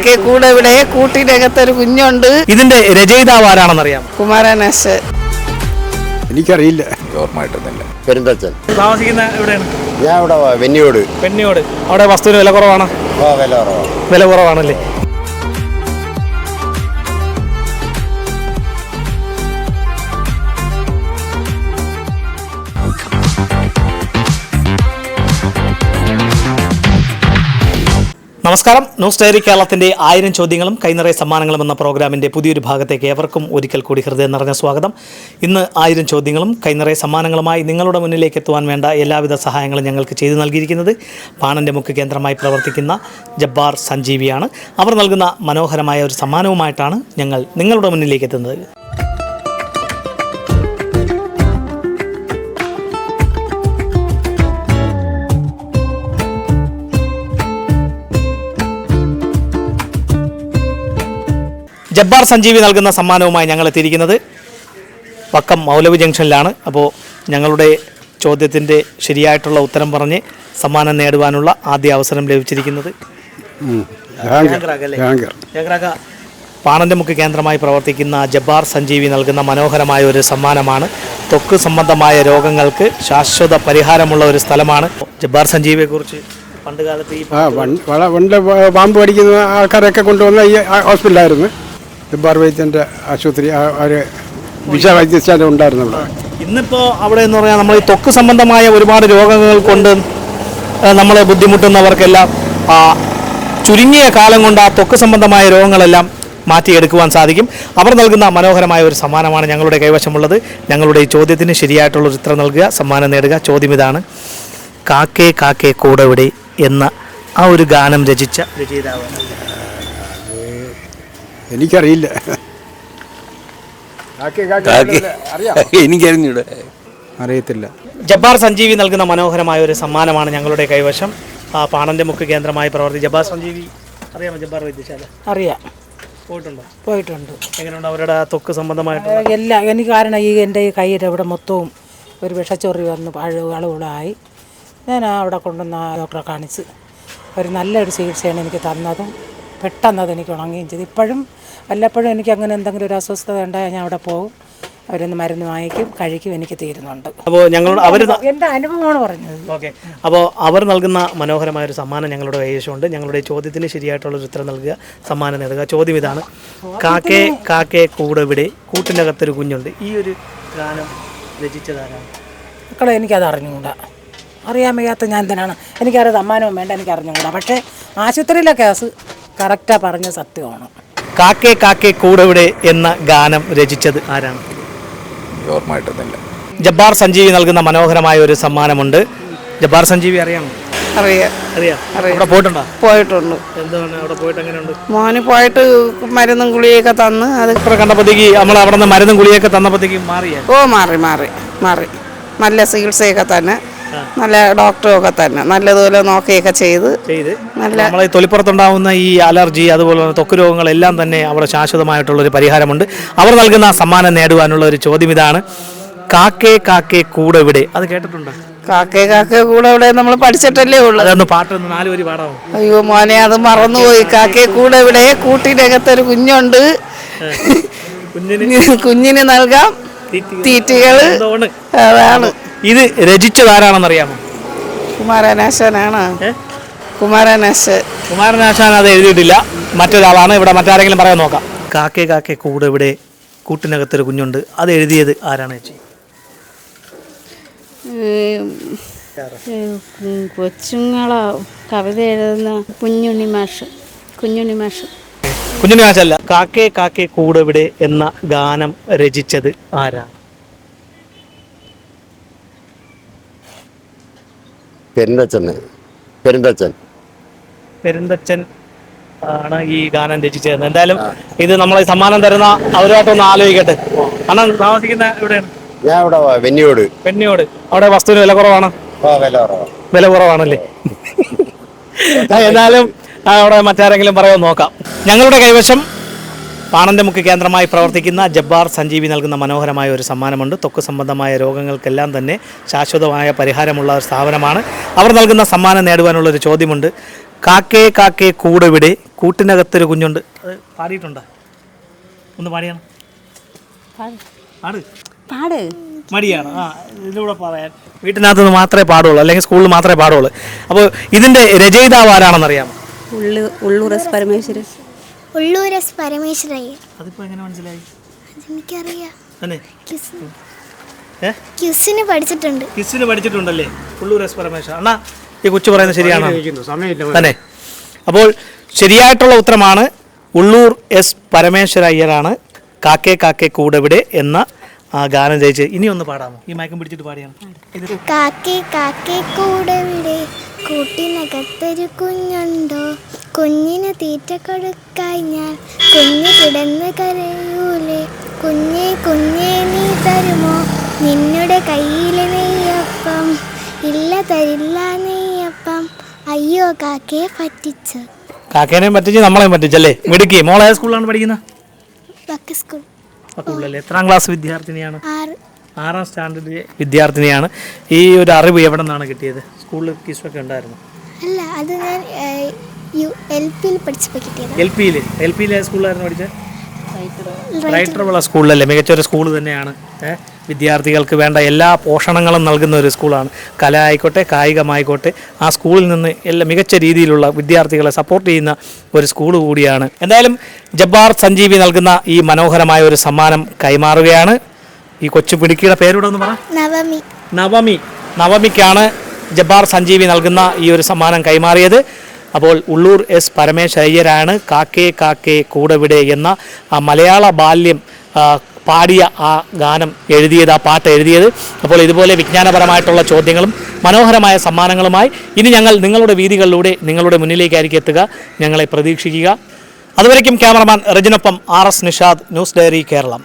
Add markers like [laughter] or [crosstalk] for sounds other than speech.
കൂടെ ഇവിടെ കൂട്ടിനകത്തൊരു കുഞ്ഞുണ്ട്. ഇതിന്റെ രചയിതാവ് ആരാണെന്നറിയാം കുമാരനാശ് എനിക്കറിയില്ല. ഓർമ്മ പെരുന്തച്ചൻ. താമസിക്കുന്ന എവിടെയാണ്? ഞാൻ ഇവിടെ വെന്നിയോട്. വെന്നിയോട്. അവിടെ വസ്തുവിന് വില കുറവാണ്? വില കുറവാണ്. വില കുറവാണല്ലേ? നമസ്കാരം. ന്യൂസ് ഡയറി കേരളത്തിന്റെ ആയിരം ചോദ്യങ്ങളും കൈനിറയ സമ്മാനങ്ങളും എന്ന പ്രോഗ്രാമിന്റെ പുതിയൊരു ഭാഗത്തേക്ക് ഏവർക്കും ഒരിക്കൽ കൂടി ഹൃദയം നിറഞ്ഞ സ്വാഗതം. ഇന്ന് ആയിരം ചോദ്യങ്ങളും കൈനിറയ സമ്മാനങ്ങളുമായി നിങ്ങളുടെ മുന്നിലേക്ക് എത്തുവാൻ വേണ്ട എല്ലാവിധ സഹായങ്ങളും ഞങ്ങൾക്ക് ചെയ്തു നൽകിയിരിക്കുന്നത് പാണന്റെ മുഖ്യ കേന്ദ്രമായി പ്രവർത്തിക്കുന്ന ജബ്ബാർ സഞ്ജീവിയാണ്. അവർ നൽകുന്ന മനോഹരമായ ഒരു സമ്മാനവുമായിട്ടാണ് ഞങ്ങൾ നിങ്ങളുടെ മുന്നിലേക്ക് എത്തുന്നത്. ജബ്ബാർ സഞ്ജീവി നൽകുന്ന സമ്മാനവുമായി ഞങ്ങൾ എത്തിയിരിക്കുന്നത്. വക്കം മൗലവി ജംഗ്ഷനിലാണ്. അപ്പോൾ ഞങ്ങളുടെ ചോദ്യത്തിന്റെ ശരിയായിട്ടുള്ള ഉത്തരം പറഞ്ഞ് സമ്മാനം നേടുവാനുള്ള ആദ്യ അവസരം ലഭിച്ചിരിക്കുന്നത്. മുഖ്യ കേന്ദ്രമായി പ്രവർത്തിക്കുന്ന ജബ്ബാർ സഞ്ജീവി നൽകുന്ന മനോഹരമായ ഒരു സമ്മാനമാണ്. തൊക്ക് സംബന്ധമായ രോഗങ്ങൾക്ക് ശാശ്വത പരിഹാരമുള്ള ഒരു സ്ഥലമാണ്. ജബ്ബാർ സഞ്ജീവിയെ കുറിച്ച് പണ്ട് കാലത്ത് ഈ പണ്ട് പാമ്പ് പഠിക്കുന്ന ആൾക്കാരൊക്കെ കൊണ്ടുവന്ന ഈ ഹോസ്പിറ്റലായിരുന്നു. ദബ്ബാർ വൈദ്യന്റെ ആശുപത്രി ആ ഒരു വിഷ വൈദ്യശാല ഉണ്ടായിരുന്നുള്ളൂ ഇന്നിപ്പോൾ അവിടെ എന്ന് പറഞ്ഞാൽ നമ്മൾ ഈ ത്വക്ക് സംബന്ധമായ ഒരുപാട് രോഗങ്ങൾ കൊണ്ട് നമ്മളെ ബുദ്ധിമുട്ടുന്നവർക്കെല്ലാം ആ, ചുരുങ്ങിയ കാലം കൊണ്ട് ആ തൊക്ക് സംബന്ധമായ രോഗങ്ങളെല്ലാം മാറ്റിയെടുക്കുവാൻ സാധിക്കും. അവർ നൽകുന്ന മനോഹരമായ ഒരു സമ്മാനമാണ് ഞങ്ങളുടെ കൈവശമുള്ളത്. ഞങ്ങളുടെ ഈ ചോദ്യത്തിന് ശരിയായിട്ടുള്ള ഒരു ഉത്തരം നൽകുക സമ്മാനം നേടുക. ചോദ്യം ഇതാണ് കാക്കേ കാക്കേ കൂടെവിടെ എന്ന ആ ഒരു ഗാനം രചിച്ച രചയിതാവ്. എനിക്കറിയില്ല. [laughs] എനിക്കറിഞ്ഞൂടെ. അറിയത്തില്ല. ജബ്ബാർ സഞ്ജീവി നൽകുന്ന മനോഹരമായ ഒരു സമ്മാനമാണ് ഞങ്ങളുടെ കൈവശം. ആ പാണന്റെ മുക്ക് കേന്ദ്രമായി പ്രവർത്തി. ജബ്ബാർ സഞ്ജീവി അറിയാമോ ജബ്ബാർ വൈദ്യശാല? അറിയാം. പോയിട്ടുണ്ടോ? പോയിട്ടുണ്ട്. എങ്ങനെയുണ്ട് അവരുടെ തൊക്ക് സംബന്ധമായിട്ട് എല്ലാം എനിക്ക് കാരണം ഈ എന്റെ ഈ കയ്യിൽ ഇവിടെ മൊത്തവും ഒരു വിഷച്ചൊറി വന്ന് അളവുകളായി. ഞാൻ അവിടെ കൊണ്ടുവന്ന ഡോക്ടറെ കാണിച്ച്. ഒരു നല്ലൊരു ചികിത്സയാണ് എനിക്ക് തന്നതും. പെട്ടെന്ന് അതെനിക്ക് ഉണങ്ങുകയും ചെയ്തു. ഇപ്പോഴും വല്ലപ്പോഴും എനിക്ക് അങ്ങനെ എന്തെങ്കിലും ഒരു അസ്വസ്ഥത ഉണ്ടായാൽ ഞാൻ അവിടെ പോകും. അവരൊന്ന് മരുന്ന് വാങ്ങിക്കും കഴിക്കും എനിക്ക് തീരുന്നുണ്ട്. അപ്പോൾ ഞങ്ങളോട് അവർ എന്റെ അനുഭവമാണ് പറഞ്ഞത്. ഓക്കെ. അപ്പോൾ അവർ നൽകുന്ന മനോഹരമായ ഒരു സമ്മാനം ഞങ്ങളുടെ കൈവശമുണ്ട് ഞങ്ങളുടെ ചോദ്യത്തിന് ശരിയായിട്ടുള്ള ഒരു ഉത്തരം നൽകുക സമ്മാനം നേടുക. ചോദ്യം ഇതാണ്. കാക്കേ കാക്കേ കൂടെവിടെ കൂട്ടിനകത്തൊരു കുഞ്ഞുണ്ട്. ഈ ഒരു ഗാനം രചിച്ചതാരാണ്? മക്കളെ എനിക്കത് അറിഞ്ഞുകൂടാ. അറിയാൻ വയ്യാത്ത ഞാൻ തന്നെയാണ് എനിക്കറിയാം സമ്മാനവും വേണ്ട എനിക്ക് അറിഞ്ഞുകൂടാ പക്ഷേ ആശുപത്രിയിലെ കേസ് കറക്റ്റാണ് പറഞ്ഞ സത്യമാണ്. കാക്കേ കാക്കേ കൂടെവിടെ എന്ന ഗാനം രചിച്ചത് ആരാണ്? ഓർമ്മ ജബ്ബാർ സഞ്ജീവി നൽകുന്ന മനോഹരമായ ഒരു സമ്മാനമുണ്ട്. ജബ്ബാർ സഞ്ജീവി അറിയാമോ? അറിയാം. അറിയാം. അവിടെ പോയിട്ടുണ്ടോ? പോയിട്ടുണ്ട് എന്താണ് അവിടെ പോയിട്ട് എങ്ങനെയുണ്ട്? മോന് പോയിട്ട് മരുന്നും ഗുളിയൊക്കെ തന്ന് അത് ഇത്ര കണ്ടപ്പോഴത്തേക്ക് നമ്മൾ അവിടെ നിന്ന് മരുന്നും ഗുളിയൊക്കെ തന്നപ്പോഴത്തേക്ക് മാറിയ? ഓ മാറി മാറി മാറി. നല്ല ചികിത്സയൊക്കെ തന്നെ. നല്ല ഡോക്ടറും ഒക്കെ തന്നെ. നല്ലതുപോലെ നോക്കുകയൊക്കെ ചെയ്ത് ചെയ്ത്. നല്ല നമ്മളെ തൊലിപ്പുറത്തുണ്ടാവുന്ന ഈ അലർജി അതുപോലെ തന്നെ ത്വക്ക് രോഗങ്ങളെല്ലാം തന്നെ അവിടെ ശാശ്വതമായിട്ടുള്ള ഒരു പരിഹാരമുണ്ട്. അവർ നൽകുന്ന സമ്മാനം നേടുവാനുള്ള ഒരു ചോദ്യം ഇതാണ്. കാക്കേ കാക്കേ കൂടെ ഇവിടെ അത് കേട്ടിട്ടുണ്ട്? കാക്കേ കാക്കേ കൂടെ ഇവിടെ നമ്മൾ പഠിച്ചിട്ടല്ലേ ഉള്ളു. അതൊന്ന് പാട്ടൊന്ന് നാല് വരി പാടാമോ അയ്യോ മോനെ അത് മറന്നുപോയി. കാക്കേ കൂടെ ഇവിടെ കൂട്ടിനകത്തൊരു കുഞ്ഞുണ്ട്. കുഞ്ഞിന്? നൽകാം തീറ്റി- തീറ്റികൾ? അതാണ്. ഇത് രചിച്ചത് ആരാണെന്നറിയാമോ കുമാരനാശനാണ്? ഏ? കുമാരനാശൻ. കുമാരനാശാൻ അത് എഴുതിയിട്ടില്ല. മറ്റൊരാളാണ്. ഇവിടെ മറ്റാരെങ്കിലും പറയാൻ നോക്കാം. കാക്കേ കാക്കേ കൂടെ ഇവിടെ കൂട്ടിനകത്തൊരു കുഞ്ഞുണ്ട്. അത് എഴുതിയത് ആരാണ് ചേച്ചി? കൊച്ചുങ്ങളോ കവിത എഴുതുന്ന കുഞ്ഞുണ്ണി മാഷ് കുഞ്ഞുണ്ണി മാഷ്. കുഞ്ഞുണ്ണി മാഷല്ല. കാക്കേ കാക്കേ കൂടെ ഇവിടെ എന്ന ഗാനം രചിച്ചത് ആരാണ്? പെരുന്തച്ചന് പെരുന്തച്ചൻ. പെരുന്തച്ചൻ ആണ് ഈ ഗാനം രചിച്ചത് എന്തായാലും ഇത് നമ്മളെ സമ്മാനം തരുന്ന അവരുമായിട്ടൊന്ന് ആലോചിക്കട്ടെ. അണ്ണൻ താമസിക്കുന്ന എവിടെയാണ്? ഞാൻ ഇവിടെ വെന്നിയോട്. വെന്നിയോട്. അവിടെ വസ്തുവിന് വില കുറവാണ്. വില കുറവാണ്. വില കുറവാണല്ലേ? [laughs] എന്നാലും അവിടെ മറ്റാരെങ്കിലും പറയാൻ നോക്കാം. ഞങ്ങളുടെ കൈവശം പാണന്റെ മുഖ്യ കേന്ദ്രമായി പ്രവർത്തിക്കുന്ന ജബ്ബാർ സഞ്ജീവി നൽകുന്ന മനോഹരമായ ഒരു സമ്മാനമുണ്ട്. ത്വക്ക് സംബന്ധമായ രോഗങ്ങൾക്കെല്ലാം തന്നെ ശാശ്വതമായ പരിഹാരമുള്ള ഒരു സ്ഥാപനമാണ്. അവർ നൽകുന്ന സമ്മാനം നേടുവാനുള്ള ഒരു ചോദ്യമുണ്ട്. കാക്കേ കാക്കേ കൂടെവിടെ? കൂട്ടിനകത്തൊരു കുഞ്ഞുണ്ട്. അത് പാടിയിട്ടുണ്ടോ? ഒന്ന് പാടിയാണ്? പാട്. പാട്. മടിയാണ്. ആ ഇതിലൂടെ പറയാൻ. വീട്ടിനകത്ത് നിന്ന് മാത്രമേ പാടുള്ളൂ. അല്ലെങ്കിൽ സ്കൂളിൽ മാത്രമേ പാടുള്ളൂ. അപ്പോൾ ഇതിന്റെ രചയിതാവ് ആരാണെന്ന് അറിയാമോ ഉള്ളു ഉള്ളൂർ എസ് പരമേശ്വരൻ. ഉള്ളൂർ എസ് പരമേശ്വരയ്യ. അതിപ്പോ എങ്ങനെ മനസ്സിലായി? അതെനിക്കറിയാം. ക്യുസിന് പഠിച്ചിട്ടുണ്ട്. ക്യുസിന് പഠിച്ചിട്ടുണ്ടല്ലേ? ഉള്ളൂർ എസ് പരമേശ്വര. അണ്ണാ ഈ കൊച്ചു പറയുന്നത് ശരിയാണോ? സമയമില്ല തന്നെ. അപ്പോൾ ശരിയായിട്ടുള്ള ഉത്തരമാണ് ഉള്ളൂർ എസ് പരമേശ്വര അയ്യരാണ് കാക്കേ കാക്കേ കൂടെവിടെ എന്ന ആ ഗാനം ജയിച്ച്. ഇനി ഒന്ന് പാടാമോ? ഈ മയക്കം പിടിച്ചിട്ട് പാടിയാണ്. കാക്കേ കാക്കേ കൂടെ വിടെ. കൂട്ടിനകത്തൊരു കുഞ്ഞുണ്ടോ? കുഞ്ഞിന് തീറ്റ കൊടുക്കായി ഞാൻ കുഞ്ഞ് കിടന്ന് കരയൂലേ. കുഞ്ഞെ കുഞ്ഞെ നീ തരുമോ? നിന്നുടെ കയ്യിലെ നെയ്യപ്പം. ഇല്ല തരില്ല നെയ്യപ്പം. അയ്യോ കാക്കയെ പറ്റിച്ചു. കാക്കേനെയും പറ്റിച്ച് നമ്മളെയും പറ്റിച്ചല്ലേ മിടുക്കി മോളെ സ്കൂളിലാണ് പഠിക്കുന്നത് സ്കൂൾ. സ്കൂളിലല്ലേ? എത്രാം ക്ലാസ് വിദ്യാർത്ഥിനിയാണ്? ആറ്. ആറാം സ്റ്റാൻഡേർഡ് വിദ്യാർത്ഥിനിയാണ്. ഈ ഒരു അറിവ് എവിടെ നിന്നാണ് കിട്ടിയത്? സ്കൂളിൽ കിസ്സൊക്കെ ഉണ്ടായിരുന്നു? അല്ല അത് ഞാൻ യു എൽ പിയിൽ പഠിച്ചപ്പോൾ കിട്ടിയത്. എൽ പിയിൽ എൽ പിയിലെ സ്കൂളിലായിരുന്നു പഠിച്ചത് റൈറ്ററുള്ള സ്കൂളിലല്ലേ? മികച്ചൊരു സ്കൂൾ തന്നെയാണ്. വിദ്യാർത്ഥികൾക്ക് വേണ്ട എല്ലാ പോഷണങ്ങളും നൽകുന്ന ഒരു സ്കൂളാണ്. കല ആയിക്കോട്ടെ കായികമായിക്കോട്ടെ ആ സ്കൂളിൽ നിന്ന് എല്ലാ മികച്ച രീതിയിലുള്ള വിദ്യാർത്ഥികളെ സപ്പോർട്ട് ചെയ്യുന്ന ഒരു സ്കൂൾ കൂടിയാണ്. എന്തായാലും ജബ്ബാർ സഞ്ജീവി നൽകുന്ന ഈ മനോഹരമായ ഒരു സമ്മാനം കൈമാറുകയാണ്. ഈ കൊച്ചു പിടിക്കിയുടെ പേരൂടെ ഒന്ന് പറ? നവമി. നവമി. നവമിക്കാണ് ജബ്ബാർ സഞ്ജീവി നൽകുന്ന ഈ ഒരു സമ്മാനം കൈമാറിയത്. അപ്പോൾ ഉള്ളൂർ എസ് പരമേശ്വരയ്യരാണ് കാക്കേ കാക്കേ കൂടെവിടെ എന്ന മലയാള ബാല്യം പാടിയ ആ ഗാനം എഴുതിയത് ആ പാട്ട് എഴുതിയത്. അപ്പോൾ ഇതുപോലെ വിജ്ഞാനപരമായിട്ടുള്ള ചോദ്യങ്ങളും മനോഹരമായ സമ്മാനങ്ങളുമായി ഇനി ഞങ്ങൾ നിങ്ങളുടെ വീതികളിലൂടെ നിങ്ങളുടെ മുന്നിലേക്കായിരിക്കും എത്തുക. ഞങ്ങളെ പ്രതീക്ഷിക്കുക. അതുവരയ്ക്കും cameraman റജിനൊപ്പം R S Nishad news diary Keralam.